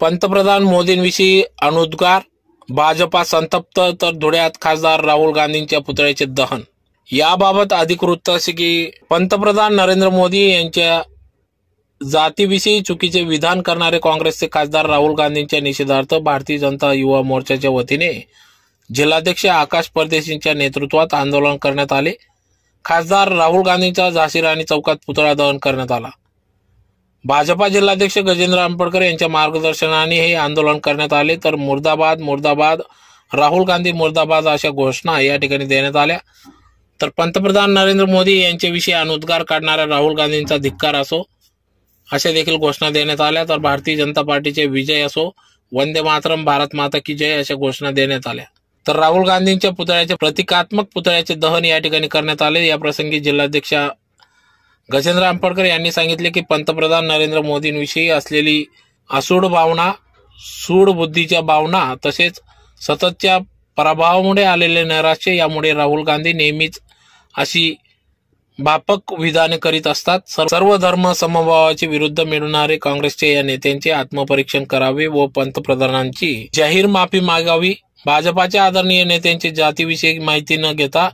पंतप्रधान मोदींविषयी अनुद्गार भाजपा संतप्त तर धुळ्यात खासदार राहुल गांधींच्या पुतळ्याचे दहन. याबाबत अधिक वृत्त असे की पंतप्रधान नरेंद्र मोदी यांच्या जातीविषयी चुकीचे विधान करणारे काँग्रेसचे खासदार राहुल गांधींच्या निषेधार्थ भारतीय जनता युवा मोर्चाच्या वतीने जिल्हाध्यक्ष आकाश परदेशींच्या नेतृत्वात आंदोलन करण्यात आले. खासदार राहुल गांधींचा झाशी राणी चौकात पुतळा दहन करण्यात आला. भाजपा जिल्हाध्यक्ष गजेंद्र आंबेडकर यांच्या मार्गदर्शनाने हे आंदोलन करण्यात आले. तर मुर्दाबाद मुर्दाबाद राहुल गांधी मुर्दाबाद अशा घोषणा या ठिकाणी देण्यात आल्या. तर पंतप्रधान नरेंद्र मोदी यांच्याविषयी अनुद्गार काढणाऱ्या राहुल गांधींचा धिक्कार असो अशा देखील घोषणा देण्यात आल्या. तर भारतीय जनता पार्टीचे विजय असो वंदे मातरम भारत माता की जय अशा घोषणा देण्यात आल्या. तर राहुल गांधींच्या पुतळ्याचे प्रतिकात्मक पुतळ्याचे दहन या ठिकाणी करण्यात आले. या प्रसंगी जिल्हाध्यक्ष गजेंद्र आंबेडकर यांनी सांगितले की पंतप्रधान नरेंद्र मोदींविषयी असलेली असूड भावना सूड बुद्धीच्या भावना तसेच सततच्या पराभवामुळे आलेले नैराश्य यामुळे राहुल गांधी नेहमीच अशी व्यापक विधाने करीत असतात. सर्व धर्म समभावाचे विरुद्ध मिळणारे काँग्रेसचे या नेत्यांचे आत्मपरीक्षण करावे व पंतप्रधानांची जाहीर माफी मागावी. भाजपाच्या आदरणीय नेत्यांची जातीविषयी माहिती न घेता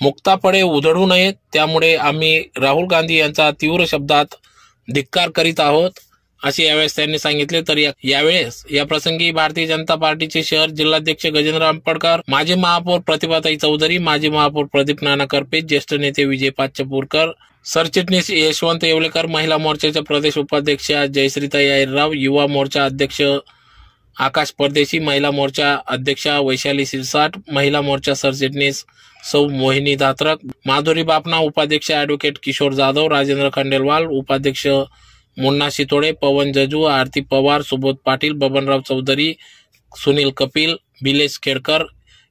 मुक्तापणे उधळू नयेत त्यामुळे आम्ही राहुल गांधी यांचा तीव्र शब्दात धिक्कार करीत आहोत. असे यावेळेस त्यांनी सांगितले. तर यावेळेस या प्रसंगी भारतीय जनता पार्टीचे शहर जिल्हाध्यक्ष गजेंद्र आंबेडकर माजी महापौर प्रतिभाताई चौधरी माजी महापौर प्रदीप नाना करपे ज्येष्ठ नेते विजय पाचपूरकर सरचिटणीस यशवंत येवलेकर महिला मोर्चाच्या प्रदेश उपाध्यक्ष जयश्रीताई आयरराव युवा मोर्चा अध्यक्ष आकाश परदेशी महिला मोर्चा अध्यक्षा वैशाली सिरसाट महिला मोर्चा सरचिटणीस सौ मोहिनी धात्रक माधुरी बापना उपाध्यक्ष ॲडव्होकेट किशोर जाधव राजेंद्र खंडेलवाल उपाध्यक्ष मुन्ना शितोडे पवन जजू आरती पवार सुबोध पाटील बबनराव चौधरी सुनील कपिल बिलेश खेडकर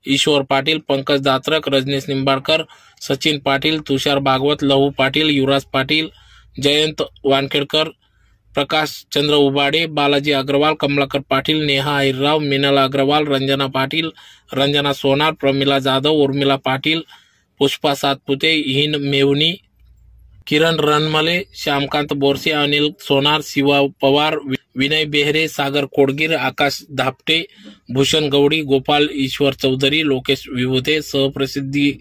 ईश्वर पाटील पंकज दात्रक रजनीश निंबाळकर सचिन पाटील तुषार भागवत लहू पाटील युवराज पाटील जयंत वानखेडकर प्रकाश चंद्र उबाडे बालाजी अग्रवाल कमलाकर पाटील नेहा आहिरराव मिनल अग्रवाल रंजना पाटील रंजना सोनार प्रमिला जाधव उर्मिला पाटील पुष्पा सातपुते हिन मेवणी किरण रणमले श्यामकांत बोरसे अनिल सोनार शिवा पवार विनय बेहरे सागर कोडगीर आकाश धापटे भूषण गवडी गोपाल ईश्वर चौधरी लोकेश विभूते सहप्रसिद्धी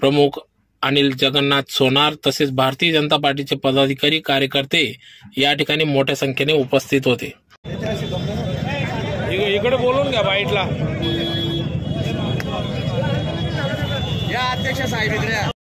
प्रमुख अनिल जगन्नाथ सोनार तसेच भारतीय जनता पार्टीचे पदाधिकारी कार्यकर्ते या ठिकाणी मोठ्या संख्येने उपस्थित होते. इकडे बोलून घ्या बाईटला. या अध्यक्ष साहेब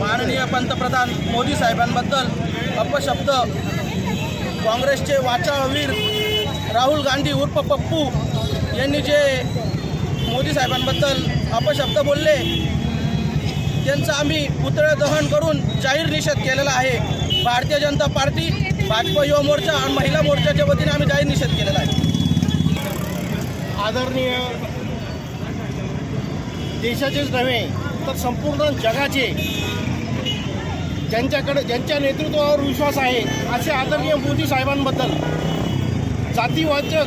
माननीय पंतप्रधान मोदी साहेबांबद्दल अपशब्द. काँग्रेसचे वाचाळवीर राहुल गांधी उर्फ पप्पू यांनी जे मोदी साहेबांबद्दल अपशब्द बोलले त्यांचं आम्ही पुतळे दहन करून जाहीर निषेध केलेला आहे. भारतीय जनता पार्टी भाजप युवा मोर्चा आणि महिला मोर्चाच्या वतीने आम्ही जाहीर निषेध केलेला आहे. आदरणीय देशाचेच नव्हे तर संपूर्ण जगाचे. ज्यांच्याकडे ज्यांच्या नेतृत्वावर विश्वास आहे असे आदरणीय मोदी साहेबांबद्दल जातीवाचक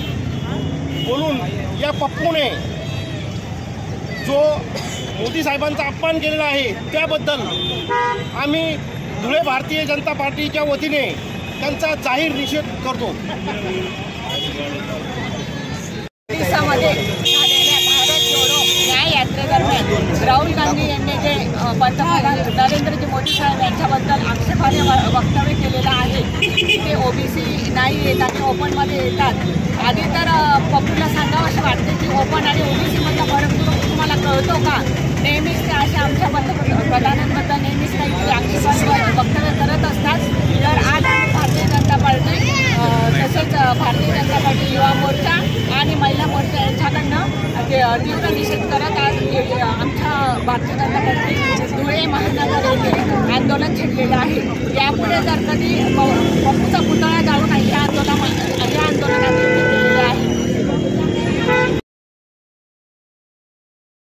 बोलून या पप्पूने जो मोदी साहेबांचा अपमान केलेला आहे त्याबद्दल आम्ही धुळे भारतीय जनता पार्टीच्या वतीने त्यांचा जाहीर निषेध करतो दिवसामध्ये झालेल्या भारत जोडो न्याय यात्रेदरम्यान राहुल गांधी यांनी जे अ, पंतप्रधान नरेंद्रजी मोदी साहेब यांच्याबद्दल आक्षेपाने वक्तव्य केलेलं आहे. ते ओबीसी नाही येत आणि ओपनमध्ये येतात. आधी तर पप्पूला सांगावं असं वाटते की ओपन आणि ओबीसीमधला फरक तुम्हाला कळतो का? नेहमीच ते अशा आमच्या पंतप्रधानांबद्दल नेहमीच काहीतरी आक्षेपार्ह वक्तव्य करत असतात. तर आज भारतीय जनता पार्टी तसेच भारतीय जनता पार्टी युवा मोर्चा आणि महिला मोर्चा यांच्याकडनं तीव्र निषेध करत आज आमच्या भारतीय जनता पार्टी धुळे महानगर येथे आंदोलन छेडलेलं आहे. यापुढे जर कधी पप्पूचा पुतळा जाऊन या आंदोलना या